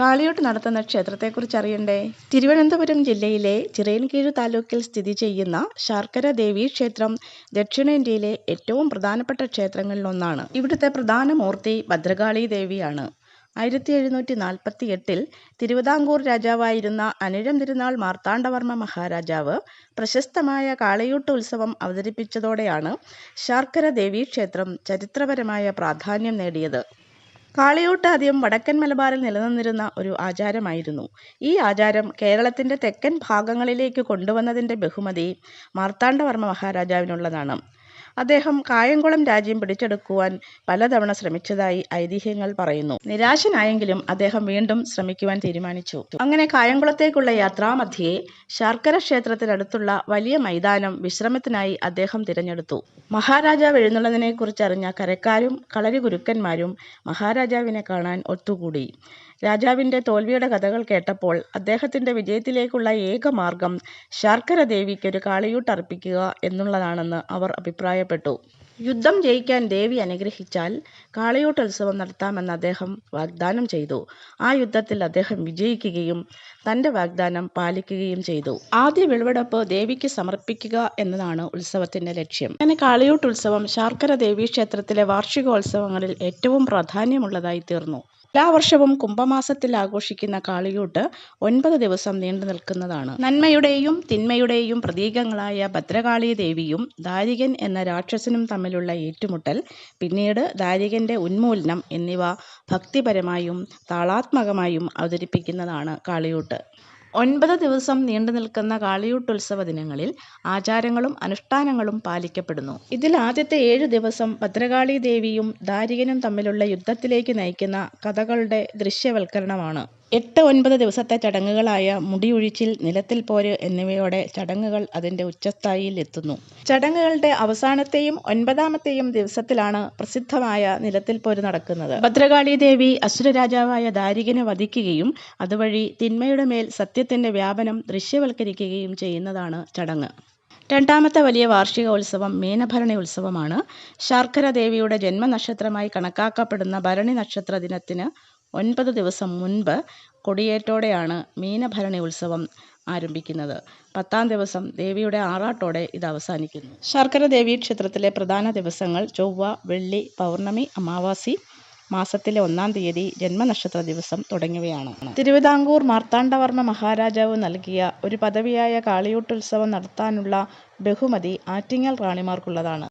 കാളിയോട്ട് നടത്തുന്ന ക്ഷേത്രത്തെക്കുറിച്ച് അറിയണ്ടേ തിരുവനന്തപുരം ജില്ലയിലെ ചിറയൻകീഴ് താലൂക്കിൽ സ്ഥിതി ചെയ്യുന്ന ശർക്കര ദേവീ ക്ഷേത്രം ദക്ഷിണേന്ത്യയിലെ ഏറ്റവും പ്രധാനപ്പെട്ട ക്ഷേത്രങ്ങളിലൊന്നാണ്. ഇവിടുത്തെ പ്രധാന മൂർത്തി ഭദ്രകാളി ദേവിയാണ്. ആയിരത്തി എഴുന്നൂറ്റി നാൽപ്പത്തി എട്ടിൽ തിരുവിതാംകൂർ രാജാവായിരുന്ന അനിഴം തിരുനാൾ മാർത്താണ്ഡവർമ്മ മഹാരാജാവ് പ്രശസ്തമായ കാളിയൂട്ട് ഉത്സവം അവതരിപ്പിച്ചതോടെയാണ് ശർക്കര ദേവീ ക്ഷേത്രം ചരിത്രപരമായ പ്രാധാന്യം നേടിയത്. കാളിയൂട്ട് ആദ്യം വടക്കൻ മലബാറിൽ നിലനിന്നിരുന്ന ഒരു ആചാരമായിരുന്നു. ഈ ആചാരം കേരളത്തിന്റെ തെക്കൻ ഭാഗങ്ങളിലേക്ക് കൊണ്ടുവന്നതിന്റെ ബഹുമതി മാർത്താണ്ഡവർമ്മ മഹാരാജാവിനുള്ളതാണ്. അദ്ദേഹം കായംകുളം രാജ്യം പിടിച്ചെടുക്കുവാൻ പലതവണ ശ്രമിച്ചതായി ഐതിഹ്യങ്ങൾ പറയുന്നു. നിരാശനായെങ്കിലും അദ്ദേഹം വീണ്ടും ശ്രമിക്കുവാൻ തീരുമാനിച്ചു. അങ്ങനെ കായംകുളത്തേക്കുള്ള യാത്രാമധ്യേ ശർക്കര ക്ഷേത്രത്തിനടുത്തുള്ള വലിയ മൈതാനം വിശ്രമത്തിനായി അദ്ദേഹം തിരഞ്ഞെടുത്തു. മഹാരാജാവ് എഴുന്നള്ളതിനെക്കുറിച്ച് അറിഞ്ഞ കരക്കാരും കളരി ഗുരുക്കന്മാരും മഹാരാജാവിനെ കാണാൻ ഒത്തുകൂടി. രാജാവിന്റെ തോൽവിയുടെ കഥകൾ കേട്ടപ്പോൾ അദ്ദേഹത്തിന്റെ വിജയത്തിലേക്കുള്ള ഏക മാർഗം ശർക്കര ദേവിക്കൊരു കാളിയൂട്ട് അർപ്പിക്കുക എന്നുള്ളതാണെന്ന് അവർ അഭിപ്രായപ്പെട്ടു. യുദ്ധം ജയിക്കാൻ ദേവി അനുഗ്രഹിച്ചാൽ കാളയൂട്ടുത്സവം നടത്താമെന്ന് അദ്ദേഹം വാഗ്ദാനം ചെയ്തു. ആ യുദ്ധത്തിൽ അദ്ദേഹം വിജയിക്കുകയും തന്റെ വാഗ്ദാനം പാലിക്കുകയും ചെയ്തു. ആദ്യ വിളവെടുപ്പ് ദേവിക്ക് സമർപ്പിക്കുക എന്നതാണ് ഉത്സവത്തിന്റെ ലക്ഷ്യം. അങ്ങനെ കാളിയൂട്ട് ഉത്സവം ശാർക്കര ദേവീ ക്ഷേത്രത്തിലെ വാർഷികോത്സവങ്ങളിൽ ഏറ്റവും പ്രാധാന്യമുള്ളതായി തീർന്നു. എല്ലാ വർഷവും കുംഭമാസത്തിൽ ആഘോഷിക്കുന്ന കാളിയൂട്ട് ഒൻപത് ദിവസം നീണ്ടു നിൽക്കുന്നതാണ്. നന്മയുടെയും തിന്മയുടെയും പ്രതീകങ്ങളായ ഭദ്രകാളി ദേവിയും ദാരികൻ എന്ന രാക്ഷസനും തമ്മിലുള്ള ഏറ്റുമുട്ടൽ പിന്നീട് ദാരികന്റെ ഉന്മൂലനം എന്നിവ ഭക്തിപരമായും താളാത്മകമായും അവതരിപ്പിക്കുന്നതാണ് കാളിയൂട്ട്. ഒൻപത് ദിവസം നീണ്ടു നിൽക്കുന്ന കാളിയൂട്ടുത്സവ ദിനങ്ങളിൽ ആചാരങ്ങളും അനുഷ്ഠാനങ്ങളും പാലിക്കപ്പെടുന്നു. ഇതിൽ ആദ്യത്തെ ഏഴ് ദിവസം ഭദ്രകാളി ദേവിയും ദാരികനും തമ്മിലുള്ള യുദ്ധത്തിലേക്ക് നയിക്കുന്ന കഥകളുടെ ദൃശ്യവൽക്കരണമാണ്. എട്ട് ഒൻപത് ദിവസത്തെ ചടങ്ങുകളായ മുടിയൊഴിച്ചിൽ നിലത്തിൽ പോര് എന്നിവയോടെ ചടങ്ങുകൾ അതിന്റെ ഉച്ചസ്ഥായിയിൽ എത്തുന്നു ചടങ്ങുകളുടെ അവസാനത്തെയും ഒൻപതാമത്തെയും ദിവസത്തിലാണ് പ്രസിദ്ധമായ നിലത്തിൽ പോര് നടക്കുന്നത്. ഭദ്രകാളി ദേവി അസുരരാജാവായ ദാരികനെ വധിക്കുകയും അതുവഴി തിന്മയുടെ മേൽ സത്യത്തിന്റെ വ്യാപനം ദൃശ്യവൽക്കരിക്കുകയും ചെയ്യുന്നതാണ് ചടങ്ങ്. രണ്ടാമത്തെ വലിയ വാർഷികോത്സവം മീനഭരണി ഉത്സവമാണ്. ശർക്കര ദേവിയുടെ ജന്മനക്ഷത്രമായി കണക്കാക്കപ്പെടുന്ന ഭരണി നക്ഷത്ര ദിനത്തിന് ഒൻപത് ദിവസം മുൻപ് കൊടിയേറ്റോടെയാണ് മീനഭരണി ഉത്സവം ആരംഭിക്കുന്നത്. പത്താം ദിവസം ദേവിയുടെ ആറാട്ടോടെ ഇത് അവസാനിക്കുന്നു. ശർക്കര ദേവി ക്ഷേത്രത്തിലെ പ്രധാന ദിവസങ്ങൾ ചൊവ്വ വെള്ളി പൗർണമി അമാവാസി മാസത്തിലെ ഒന്നാം തീയതി ജന്മനക്ഷത്ര ദിവസം തുടങ്ങിയവയാണ്. തിരുവിതാംകൂർ മാർത്താണ്ഡവർമ്മ മഹാരാജാവ് നൽകിയ ഒരു പദവിയായ കാളിയൂട്ടുത്സവം നടത്താനുള്ള ബഹുമതി ആറ്റിങ്ങൽ റാണിമാർക്കുള്ളതാണ്.